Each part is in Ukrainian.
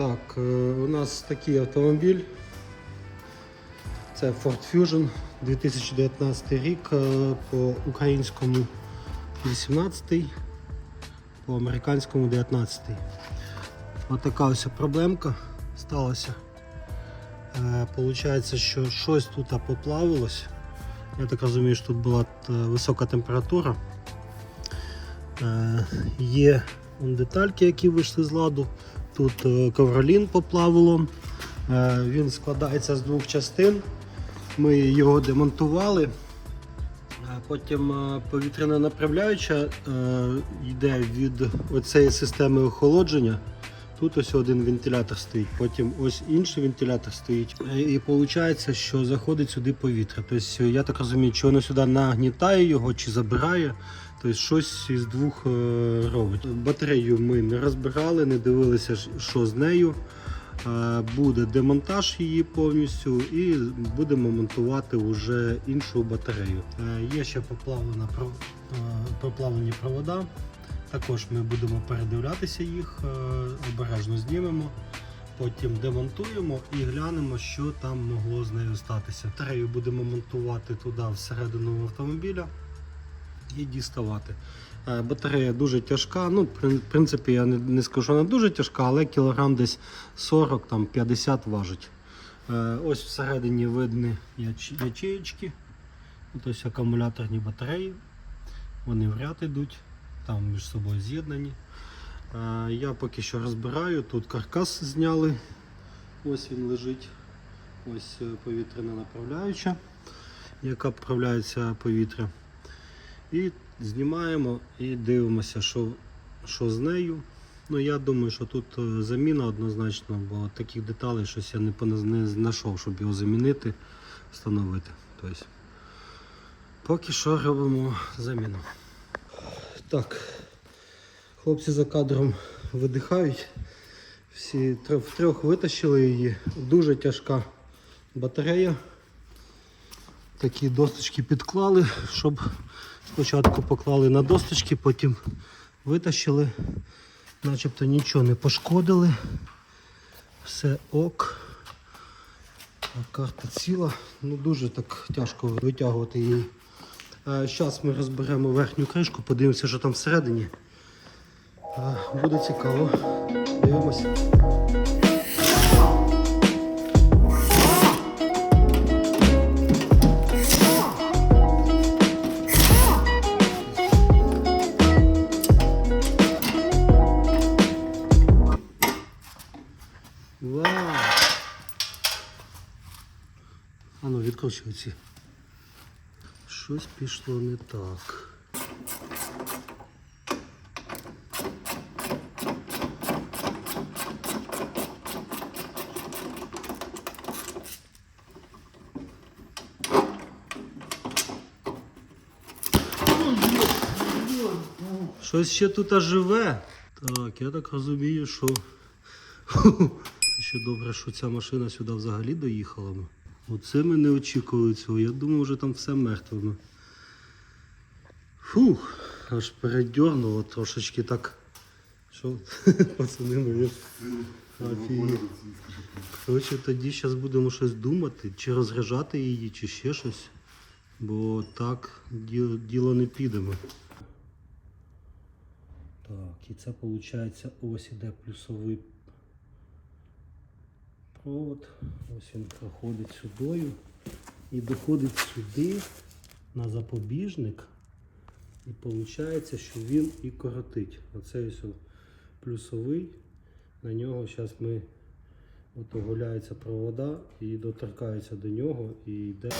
Так, е, у нас такий автомобіль. Це Ford Fusion 2019 рік е, по українському 18, по американському 19. Ось така ось проблемка сталася. Е, Получається, що щось тут поплавилось. Я так розумію, що тут була висока температура. Є детальки, які вийшли з ладу. Тут е, ковролін поплавило. Е, Він складається з двох частин. Ми його демонтували. Е, Потім повітряна направляюча йде від оцієї системи охолодження. Тут ось один вентилятор стоїть, потім ось інший вентилятор стоїть. І виходить, що заходить сюди повітря. Тобто, я так розумію, чи воно сюди нагнітає його, чи забирає. Тобто щось із двох е, робить. Батарею ми не розбирали, не дивилися, що з нею. Е, Буде демонтаж її повністю і будемо монтувати вже іншу батарею. Е, Є ще поплавлена, проплавлені провода. Також ми будемо передивлятися їх, обережно знімемо. Потім демонтуємо і глянемо, що там могло з нею статися. Батарею будемо монтувати туди всередину автомобіля і діставати. Е, Батарея дуже тяжка. Ну, в принципі, я не, скажу, що вона дуже тяжка, але кілограм десь 40 там, 50 важить. Е, Ось всередині видні яч- ячеєчки. Ось акумуляторні батареї. Вони в ряд йдуть, там між собою з'єднані. Е, Я поки що розбираю. Тут каркас зняли. Ось він лежить. Ось повітряна направляюча, яка вправляється повітря. І знімаємо і дивимося, що, що з нею. Ну, я думаю, що тут е, заміна однозначно, бо таких деталей щось я не, не знайшов, щоб його замінити, встановити. Тобто, поки що робимо заміну. Так, хлопці за кадром видихають. Всі тр- втрьох витащили її. Дуже тяжка батарея. Такі досточки підклали, щоб спочатку поклали на досточки, потім витащили. Начебто нічого не пошкодили. Все ок. Карта ціла. Ну дуже так тяжко витягувати її. Зараз ми розберемо верхню кришку, подивимося, що там всередині. Буде цікаво. Дивимося. А ну відкручуй ці. Щось пішло не так. Щось ще тут живе. Так, я так розумію, що. Це ще добре, що ця машина сюди взагалі доїхала. Оце ми не очікували цього. Я думав, вже там все мертве. Фух, аж передьорнуло трошечки так. Що, пацани мої. Коротше, тоді зараз будемо щось думати, чи розряджати її, чи ще щось. Бо так діло не підемо. Так, і це виходить ось іде плюсовий провод. Ось він проходить сюдою і доходить сюди на запобіжник. І виходить, що він і коротить. Оцей ось плюсовий. На нього зараз ми от оголяються провода і доторкаються до нього і йде.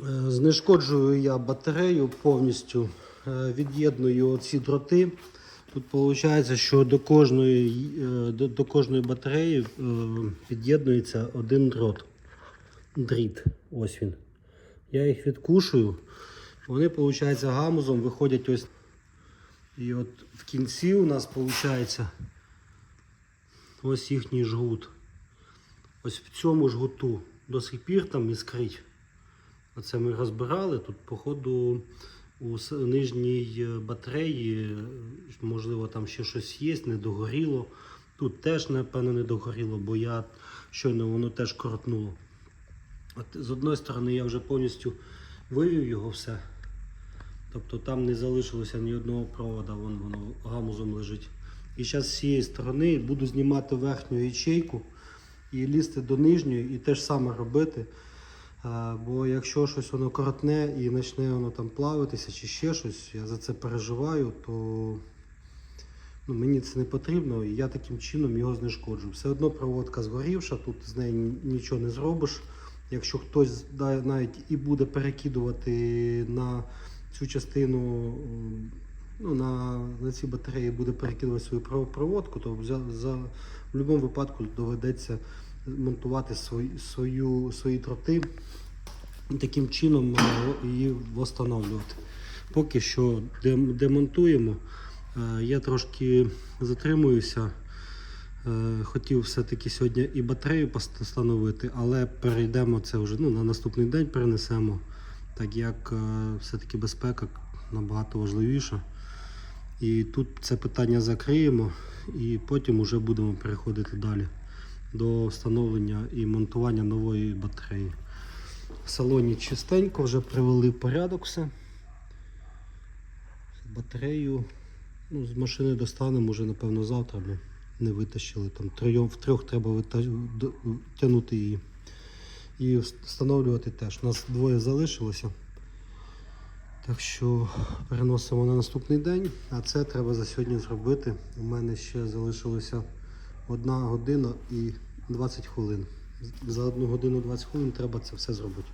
Знешкоджую я батарею повністю, е, від'єдную ці дроти. Тут виходить, що до кожної, е, до, до кожної батареї е, під'єднується один дрот. Дріт. Ось він. Я їх відкушую. Вони, виходить, гамузом виходять ось. І от в кінці у нас виходить ось їхній жгут. Ось в цьому жгуту до сих пір там іскрить. Оце ми розбирали. Тут, походу, у нижній е, батареї, е, можливо, там ще щось є, не догоріло. Тут теж, напевно, не догоріло, бо я щойно воно теж коротнуло. От, з одної сторони, я вже повністю вивів його все. Тобто там не залишилося ні одного провода, вон воно гамузом лежить. І зараз з цієї сторони буду знімати верхню ячейку і лізти до нижньої і те ж саме робити. Бо якщо щось воно коротне і почне воно там плавитися чи ще щось, я за це переживаю, то ну, мені це не потрібно, і я таким чином його знешкоджу. Все одно проводка згорівша, тут з нею нічого не зробиш. Якщо хтось навіть і буде перекидувати на цю частину, ну, на, на ці батареї буде перекидувати свою пров- проводку, то в будь-якому випадку доведеться монтувати свої, свою, свої троти і таким чином е, її встановлювати. Поки що демонтуємо. Е, Я трошки затримуюся. Е, Хотів все-таки сьогодні і батарею встановити, але перейдемо це вже ну, на наступний день перенесемо, так як все-таки безпека набагато важливіша. І тут це питання закриємо і потім вже будемо переходити далі до встановлення і монтування нової батареї. В салоні чистенько, вже привели в порядок все. Батарею ну, з машини достанемо вже, напевно, завтра. Ми не витащили. Там трьом, в трьох треба вита- її. І встановлювати теж. У нас двоє залишилося. Так що переносимо на наступний день, а це треба за сьогодні зробити. У мене ще залишилося одна година і 20 хвилин. За одну годину 20 хвилин треба це все зробити.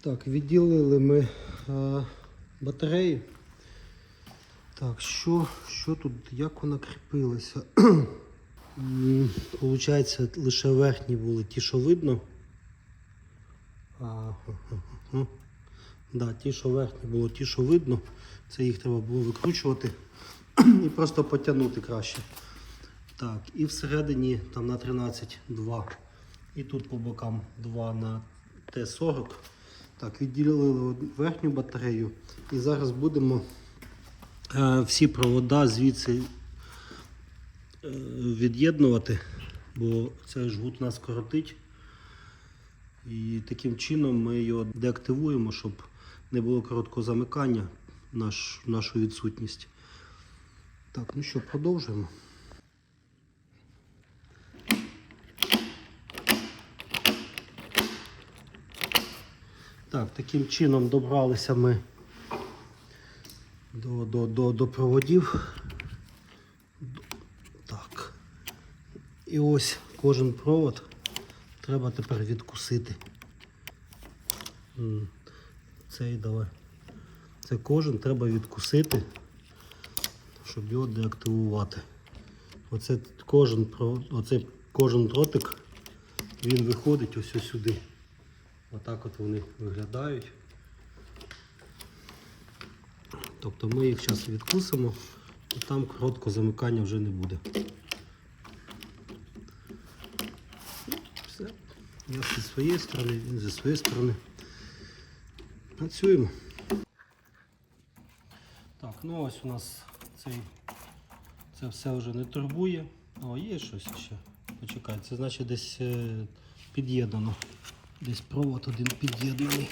Так, відділили ми е, батареї. Так, що, що тут, як вона кріпилася? Получається, лише верхні були ті, що видно. А. Да, ті, що верхні було, ті, що видно. Це їх треба було викручувати і просто потягнути краще. Так, і всередині там на 13 2. І тут по бокам 2 на Т40. Так, відділили верхню батарею. І зараз будемо е, всі провода звідси е, від'єднувати, бо цей жгут нас коротить. І таким чином ми його деактивуємо, щоб не було короткого замикання, наш, нашу відсутність. Так, ну що, продовжуємо. Так, таким чином добралися ми до, до, до, до проводів. Так. І ось кожен провод треба тепер відкусити. Цей давай. Це кожен треба відкусити, щоб його деактивувати. Оце кожен, оце кожен дротик, він виходить ось сюди. Отак от вони виглядають. Тобто ми їх зараз відкусимо, і там короткого замикання вже не буде. Все. Я зі своєї сторони, він зі своєї сторони. Працюємо. Так, ну ось у нас цей, це все вже не турбує. О, є щось ще. Почекай, це значить десь е, під'єднано. Десь провод один під'єднаний.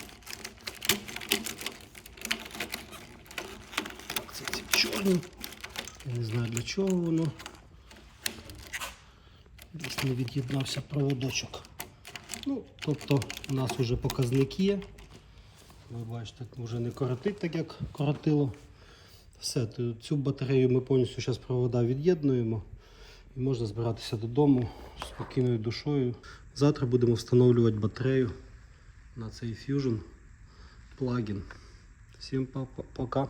Це ці чорні. Я не знаю для чого воно. Десь не від'єднався проводочок. Ну, тобто у нас вже показник є. Ви бачите, вже не коротить так, як коротило. Все, цю батарею ми повністю зараз провода від'єднуємо і можна збиратися додому з спокійною душою. Завтра будемо встановлювати батарею на цей Fusion плагін. Всім па- па- пока.